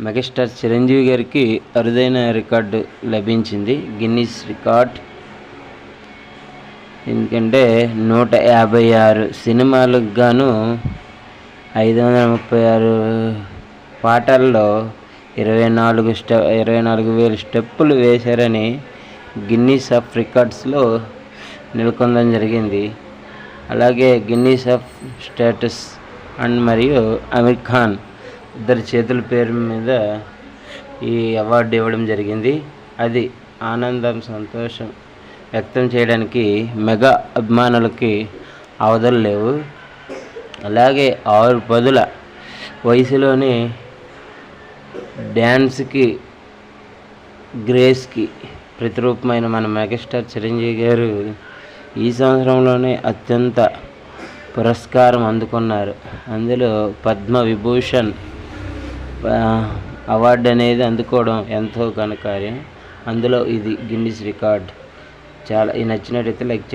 Megastar Chiranjeevi గారికి అరుదైన record లభించింది. Guinness record. ఎందుకంటే నూట యాభై ఆరు సినిమాలకు గాను ఐదు వందల ముప్పై ఆరు పాటల్లో ఇరవై నాలుగు స్టె ఇరవై నాలుగు వేలు స్టెప్పులు వేశారని గిన్నీస్ ఆఫ్ రికార్డ్స్లో నెలకొందడం జరిగింది. అలాగే గిన్నీస్ ఆఫ్ స్టేటస్ అండ్ మరియు అమీర్ ఖాన్ ఇద్దరి చేతుల పేరు మీద ఈ అవార్డు ఇవ్వడం జరిగింది. అది ఆనందం సంతోషం వ్యక్తం చేయడానికి మెగా అభిమానులకి అవధులు లేవు. అలాగే ఆరు పదుల వయసులోనే డ్యాన్స్కి గ్రేస్కి ప్రతిరూపమైన మన మెగాస్టార్ చిరంజీవి గారు ఈ సంవత్సరంలోనే అత్యంత పురస్కారం అందుకున్నారు. అందులో పద్మ విభూషణ్ అవార్డు అనేది అందుకోవడం ఎంతో ఘనకార్యం అందులో ఇది గిన్నిస్ రికార్డ్. చాలా ఈ నచ్చినట్టయితే లైక్ చేయండి.